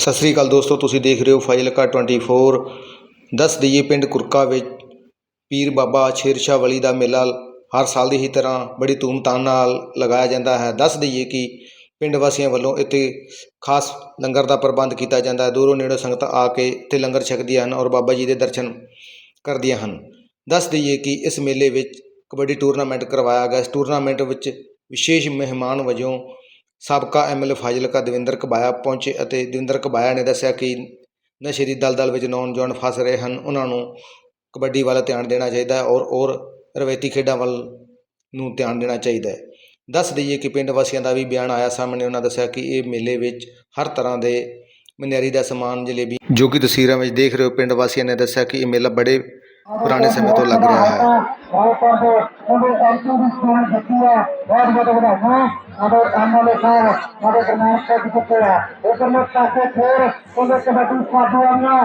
ਸਤਿ ਸ੍ਰੀ ਅਕਾਲ ਦੋਸਤੋ, ਤੁਸੀਂ ਦੇਖ ਰਹੇ ਹੋ ਫਾਜ਼ਿਲਕਾ 24 ਦੱਸ ਦਈਏ ਪਿੰਡ ਕੁਰਕਾ ਵਿੱਚ ਪੀਰ ਬਾਬਾ ਸ਼ੇਰਸ਼ਾਹ ਵਲੀ ਦਾ ਮੇਲਾ ਹਰ ਸਾਲ ਦੀ ਹੀ ਤਰ੍ਹਾਂ ਬੜੀ ਧੂਮਧਾਮ ਨਾਲ ਲਗਾਇਆ ਜਾਂਦਾ ਹੈ। ਦੱਸ ਦਈਏ ਕਿ ਪਿੰਡ ਵਾਸੀਆਂ ਵੱਲੋਂ ਇੱਥੇ ਖਾਸ ਲੰਗਰ ਦਾ ਪ੍ਰਬੰਧ ਕੀਤਾ ਜਾਂਦਾ ਹੈ। ਦੂਰੋਂ ਨੇੜੋਂ ਸੰਗਤਾਂ ਆ ਕੇ ਇੱਥੇ ਲੰਗਰ ਛਕਦੀਆਂ ਹਨ ਔਰ ਬਾਬਾ ਜੀ ਦੇ ਦਰਸ਼ਨ ਕਰਦੀਆਂ ਹਨ। ਦੱਸ ਦਈਏ ਕਿ ਇਸ ਮੇਲੇ ਵਿੱਚ ਕਬੱਡੀ ਟੂਰਨਾਮੈਂਟ ਕਰਵਾਇਆ ਗਿਆ। ਇਸ ਟੂਰਨਾਮੈਂਟ ਵਿੱਚ ਵਿਸ਼ੇਸ਼ ਮਹਿਮਾਨ ਵਜੋਂ ਸਾਬਕਾ ਐਮਐਲਏ ਫਾਜ਼ਿਲਕਾ ਦਵਿੰਦਰ ਕਬਾਇਆ ਪਹੁੰਚੇ ਅਤੇ ਦਵਿੰਦਰ ਕਬਾਇਆ ਨੇ ਦੱਸਿਆ ਕਿ ਨਸ਼ੇ ਦੀ ਦਲਦਲ ਵਿੱਚ ਨੌਜਵਾਨ ਫਸ ਰਹੇ ਹਨ। ਉਹਨਾਂ ਨੂੰ ਕਬੱਡੀ ਵੱਲ ਧਿਆਨ ਦੇਣਾ ਚਾਹੀਦਾ ਹੈ ਔਰ ਔਰ ਰਵਾਇਤੀ ਖੇਡਾਂ ਵੱਲ ਨੂੰ ਧਿਆਨ ਦੇਣਾ ਚਾਹੀਦਾ ਹੈ। ਦੱਸ ਦਈਏ ਕਿ ਪਿੰਡ ਵਾਸੀਆਂ ਦਾ ਵੀ ਬਿਆਨ ਆਇਆ। ਸਾਹਮਣੇ ਉਹਨਾਂ ਦੱਸਿਆ ਕਿ ਇਹ ਮੇਲੇ ਵਿੱਚ ਹਰ ਤਰ੍ਹਾਂ ਦੇ ਮਨਿਆਰੀ ਦਾ ਸਮਾਨ, ਜਲੇਬੀ ਜੋ ਕਿ ਤਸਵੀਰਾਂ ਵਿੱਚ ਦੇਖ ਰਹੇ ਹੋ। ਪਿੰਡ ਵਾਸੀਆਂ ਨੇ ਦੱਸਿਆ ਕਿ ਇਹ ਮੇਲਾ ਬੜੇ ਪੁਰਾਣੇ ਸਮੇਂ ਤੋਂ ਲੱਗ ਰਿਹਾ ਹੈ ਬਹੁਤ ਬਹੁਤ ਉਹਦੇ ਐਮਪੀ ਦੀ ਚੋਣ ਜਿੱਤੀ ਹੈ ਬਹੁਤ ਬਹੁਤ ਵਧਾਈਆਂ ਉਹਦੇ ਐਮਐਲਏ ਸਾਹਿਬ ਉਹਦੇ ਗਰਮਾਨ ਸਾਹਿਬ ਜਿੱਤੇ ਆ ਉਧਰਲੇ ਪਾਸੇ ਫੇਰ ਉਹਦੇ ਕਬੱਡੀ ਸਾਡੀਆਂ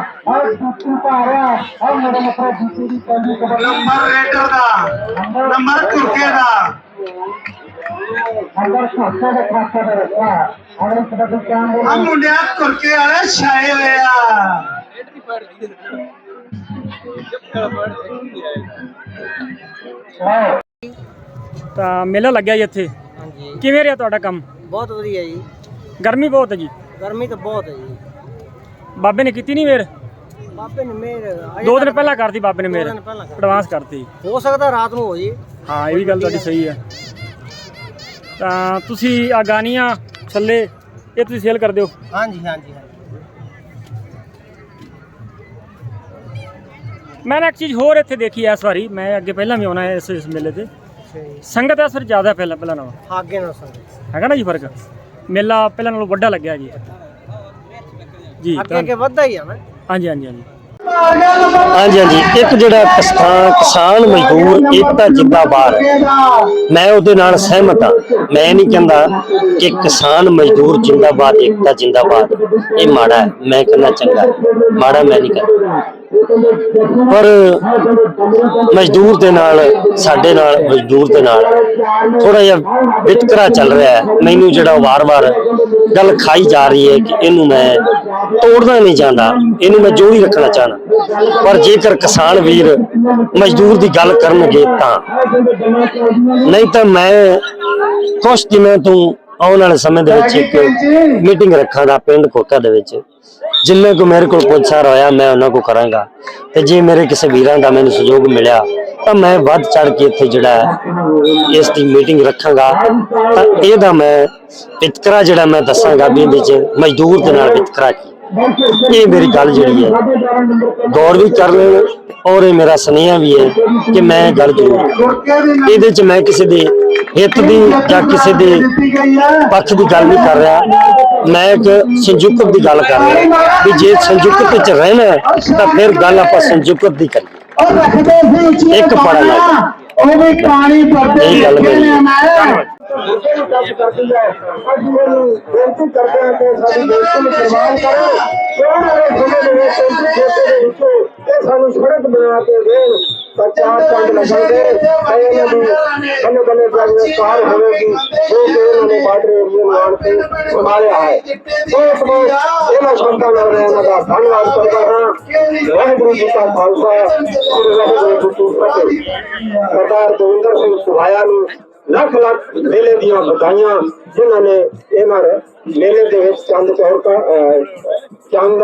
ਤਾਂ ਮੇਲਾ ਲੱਗਿਆ ਜੀ ਇੱਥੇ। ਹਾਂਜੀ। ਕਿਵੇਂ ਰਿਹਾ ਤੁਹਾਡਾ ਕੰਮ? ਬਹੁਤ ਵਧੀਆ ਜੀ। ਗਰਮੀ ਬਹੁਤ ਹੈ ਜੀ। ਗਰਮੀ ਤਾਂ ਬਹੁਤ ਹੈ ਜੀ। ਬਾਬੇ ਨੇ ਕੀਤੀ ਨਹੀਂ ਮੇਰ? ਬਾਬੇ ਨੇ ਮੇਰ ਦੋ ਦਿਨ ਪਹਿਲਾਂ ਕਰਤੀ ਬਾਬੇ ਨੇ ਮੇਰ। ਐਡਵਾਂਸ ਕਰਤੀ। ਹੋ ਸਕਦਾ ਰਾਤ ਨੂੰ ਹੋ ਜੇ। ਹਾਂ ਇਹ ਵੀ ਗੱਲ ਤੁਹਾਡੀ ਸਹੀ ਹੈ। ਤਾਂ ਤੁਸੀਂ ਆ ਗਾਨੀਆਂ ਛੱਲੇ ਇਹ ਤੁਸੀਂ ਸੇਲ ਕਰ ਦਿਓ ਹਾਂਜੀ ਹਾਂਜੀ ਹਾਂਜੀ। ਮੈਂ ਨਾ ਇੱਕ ਚੀਜ਼ ਹੋਰ ਇੱਥੇ ਦੇਖੀ ਐ ਇਸ ਵਾਰੀ। ਮੈਂ ਅੱਗੇ ਪਹਿਲਾਂ ਵੀ ਆਉਣਾ ਹੈ ਇਸ ਇਸ ਮੇਲੇ ਤੇ। ਸੰਗਤ ਇਸ ਵਾਰੀ ਜ਼ਿਆਦਾ ਪਹਿਲਾਂ ਪਹਿਲਾਂ ਨਾਲੋਂ। ਅੱਗੇ ਨਾਲ ਸੰਗ ਹੈਗਾ ਨਾ ਜੀ ਫ਼ਰਕ? ਮੇਲਾ ਪਹਿਲਾਂ ਨਾਲੋਂ ਵੱਡਾ ਲੱਗਿਆ ਜੀ। ਜੀ ਅੱਗੇ ਅੱਗੇ ਵੱਧਦਾ ਹੀ ਆ ਨਾ। ਹਾਂਜੀ ਹਾਂਜੀ ਹਾਂਜੀ। ਹਾਂਜੀ ਹਾਂਜੀ। ਇੱਕ ਜਿਹੜਾ ਕਿਸਾਨ ਕਿਸਾਨ ਮਜ਼ਦੂਰ ਏਕਤਾ ਜਿੰਦਾਬਾਦ। ਮੈਂ ਉਹਦੇ ਨਾਲ ਸਹਿਮਤ ਹਾਂ ਮੈਂ ਨਹੀਂ ਕਹਿੰਦਾ ਕਿ ਕਿਸਾਨ ਮਜ਼ਦੂਰ ਜਿੰਦਾਬਾਦ ਏਕਤਾ ਜਿੰਦਾਬਾਦ। ਇਹ ਮਾੜਾ ਹੈ। ਮੈਂ ਕਹਿੰਦਾ ਚੰਗਾ। ਮਾੜਾ ਮੈਂ ਨਹੀਂ ਕਹਿੰਦਾ। ਪਰ ਮਜ਼ਦੂਰ ਦੇ ਨਾਲ, ਸਾਡੇ ਨਾਲ, ਮਜ਼ਦੂਰ ਦੇ ਨਾਲ ਥੋੜਾ ਜਿਹਾ ਵਿਤਕਰਾ ਚੱਲ ਰਿਹਾ ਹੈ। ਮੈਨੂੰ ਜਿਹੜਾ ਵਾਰ-ਵਾਰ ਗੱਲ ਖਾਈ ਜਾ ਰਹੀ ਹੈ ਕਿ ਇਹਨੂੰ ਮੈਂ ਤੋੜਨਾ ਨਹੀਂ ਚਾਹੁੰਦਾ, ਇਹਨੂੰ ਮੈਂ ਜੋੜੀ ਰੱਖਣਾ ਚਾਹਨਾ ਪਰ ਜੇਕਰ ਕਿਸਾਨ ਵੀਰ ਮਜ਼ਦੂਰ ਦੀ ਗੱਲ ਕਰਨਗੇ ਤਾਂ, ਨਹੀਂ ਤਾਂ ਮੈਂ ਕੁਛ ਦਿਨਾਂ ਤੋਂ ਆਉਣ ਵਾਲੇ ਸਮੇਂ ਦੇ ਵਿੱਚ ਇੱਕ ਮੀਟਿੰਗ ਰੱਖਾਂਗਾ ਪਿੰਡ ਕੋਕਾ ਦੇ ਵਿੱਚ। ਜਿੰਨੇ ਕੋ ਮੇਰੇ ਕੋਲ ਪੁੱਛਾਰ ਹੋਇਆ ਮੈਂ ਉਹਨਾਂ ਕੋ ਕਰਾਂਗਾ। ਤੇ ਜੇ ਮੇਰੇ ਕਿਸੇ ਵੀਰਾਂ ਦਾ ਮੈਨੂੰ ਸਹਿਯੋਗ ਮਿਲਿਆ ਤਾਂ ਮੈਂ ਵੱਧ ਚੜ ਕੇ ਇੱਥੇ ਜਿਹੜਾ ਇਸ ਦੀ ਮੀਟਿੰਗ ਰੱਖਾਂਗਾ। ਤਾਂ ਇਹਦਾ ਮੈਂ ਵਿਤਕਰਾ ਜਿਹੜਾ ਮੈਂ ਦੱਸਾਂਗਾ ਵੀ ਇਹਦੇ ਚ ਮਜ਼ਦੂਰ ਦੇ ਨਾਲ ਵਿਤਕਰਾ ਕੀ। ਇਹ ਮੇਰੀ ਗੱਲ ਜਿਹੜੀ ਹੈ ਗੌਰ ਵੀ ਕਰ ਲੈਣ। ਔਰ ਇਹ ਮੇਰਾ ਸੁਨੇਹਾ ਵੀ ਹੈ ਕਿ ਮੈਂ ਗੱਲ ਜ਼ਰੂਰ ਇਹਦੇ ਚ ਮੈਂ ਕਿਸੇ ਦੇ ਹਿੱਤ ਦੀ ਜਾਂ ਕਿਸੇ ਦੇ ਪੱਖ ਦੀ ਗੱਲ ਨਹੀਂ ਕਰ ਰਿਹਾ। ਮੈਂ ਇੱਕ ਸੰਯੁਕਤ ਦੀ ਗੱਲ ਕਰ ਰਿਹਾ। ਵੀ ਜੇ ਸੰਯੁਕਤ ਵਿੱਚ ਰਹਿਣਾ ਤਾਂ ਫਿਰ ਗੱਲ ਆਪਾਂ ਸੰਯੁਕਤ ਦੀ ਕਰੀਏ। ਇੱਕ ਪੜਾ ਲੱਗ ਉਹ ਵੀ ਪਾਣੀ ਭਰਦੇ ਇਹ ਗੱਲ ਮੇਰੀ ਬੇਨਤੀ ਕਰਦੇ ਹਾਂ। ਕਿ ਸਾਡੀ ਬੇਨਤੀ ਨੂੰ ਪ੍ਰਵਾਨ ਕਰੋ ਕੋਣ ਵਾਲੇ ਸਮੇਂ ਦੇ ਵਿੱਚ ਪਿੰਡ ਖੇਤੇ ਦੇ ਵਿੱਚੋਂ ਇਹ ਸਾਨੂੰ ਸੜਕ ਬਣਾ ਕੇ ਦੇਣ, ਤਾਂ ਚਾਰ ਪੰਜ ਲੱਗਣਗੇ ਤੇ ਇਹਨਾਂ ਦੀ ਬੰਨੇ ਬੰਨੇ ਕਾਰ ਹੋਵੇਗੀ ਜੋ ਕਿ ਇਹਨਾਂ ਨੇ ਬਾਰਡਰ ਏਰੀਏ ਨੂੰ ਕੇ ਸੰਭਾਲਿਆ ਹੈ। ਬਹੁਤ ਬਹੁਤ ਇਹਨਾਂ ਸੰਤਾਂ ਨਾਲ ਮੈਂ ਦਾ ਧੰਨਵਾਦ ਕਰਦਾ ਹਾਂ। ਵਾਹਿਗੁਰੂ ਜੀ ਕਾ ਖਾਲਸਾ ਸ੍ਰੀ ਵਾਹਿਗੁਰੂ ਜੀ ਕੀ ਫਤਿਹ ਸਰਦਾਰ ਦਵਿੰਦਰ ਸਿੰਘ ਸੁਹਾਇਆ ਨੂੰ ਲੱਖ ਲੱਖ ਮੇਲੇ ਦੀਆਂ ਵਧਾਈਆਂ ਜਿਨ੍ਹਾਂ ਨੇ ਇਹਨਾਂ ਮੇਲੇ ਦੇ ਵਿੱਚ ਚੰਦ ਚੌਰਕਾ ਚੰਦ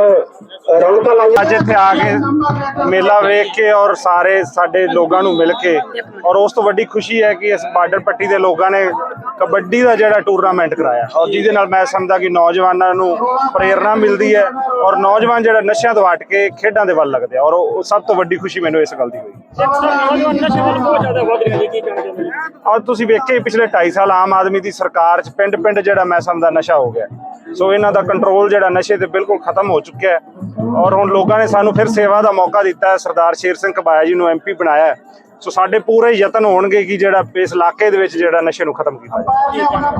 ਰੌਣਕਾਂ ਲਾਈਆਂ। ਅੱਜ ਇੱਥੇ ਆ ਕੇ ਮੇਲਾ ਵੇਖ ਕੇ ਔਰ ਸਾਰੇ ਸਾਡੇ ਲੋਕਾਂ ਨੂੰ ਮਿਲ ਕੇ ਔਰ ਉਸ ਤੋਂ ਵੱਡੀ ਖੁਸ਼ੀ ਹੈ ਕਿ ਇਸ ਬਾਰਡਰ ਪੱਟੀ ਦੇ ਲੋਕਾਂ ਨੇ ਕਬੱਡੀ ਦਾ ਜਿਹੜਾ ਟੂਰਨਾਮੈਂਟ ਕਰਾਇਆ। ਔਰ ਜਿਹਦੇ ਨਾਲ ਮੈਂ ਸਮਝਦਾ ਕਿ ਨੌਜਵਾਨਾਂ ਨੂੰ ਪ੍ਰੇਰਣਾ ਮਿਲਦੀ ਹੈ ਔਰ ਨੌਜਵਾਨ ਜਿਹੜਾ ਨਸ਼ਿਆਂ ਤੋਂ ਹਟ ਕੇ ਖੇਡਾਂ ਦੇ ਵੱਲ ਲੱਗਦੇ ਆ। ਔਰ ਉਹ ਸਭ ਤੋਂ ਵੱਡੀ ਖੁਸ਼ੀ ਮੈਨੂੰ ਇਸ ਗੱਲ ਦੀ ਹੋਈ। ਨੌਜਵਾਨ ਨਸ਼ੇ ਵੱਲ ਬਹੁਤ ਜ਼ਿਆਦਾ ਵੱਧ ਰਹੇ ਨੇ ਕੀ ਕਹਿਣਾ ਚਾਹੁੰਦੇ ਨੇ ਔਰ ਤੁਸੀਂ ਵੇਖਿਆ ਪਿਛਲੇ 2.5 ਸਾਲ ਆਮ ਆਦਮੀ ਦੀ ਸਰਕਾਰ 'ਚ ਪਿੰਡ-ਪਿੰਡ ਜਿਹੜਾ ਮੈਂ ਸਮਝਦਾ ਨਸ਼ਾ ਹੋ ਗਿਆ। ਸੋ ਇਹਨਾਂ ਦਾ ਕੰਟਰੋਲ ਜਿਹੜਾ ਨਸ਼ੇ ਤੇ ਬਿਲਕੁਲ ਖਤਮ ਹੋ ਚੁੱਕਿਆ ਹੈ। ਔਰ ਹੁਣ ਲੋਕਾਂ ਨੇ ਸਾਨੂੰ ਫਿਰ ਸੇਵਾ ਦਾ ਮੌਕਾ ਦਿੱਤਾ ਹੈ। ਸਰਦਾਰ ਸ਼ੇਰ ਸਿੰਘ ਕਬਾਇਆ ਜੀ ਨੂੰ ਐਮਪੀ ਬਣਾਇਆ। ਸੋ ਸਾਡੇ ਪੂਰੇ ਯਤਨ ਹੋਣਗੇ ਕਿ ਜਿਹੜਾ ਇਸ ਇਲਾਕੇ ਦੇ ਵਿੱਚ ਜਿਹੜਾ ਨਸ਼ੇ ਨੂੰ ਖਤਮ ਕੀਤਾ ਜਾਵੇ।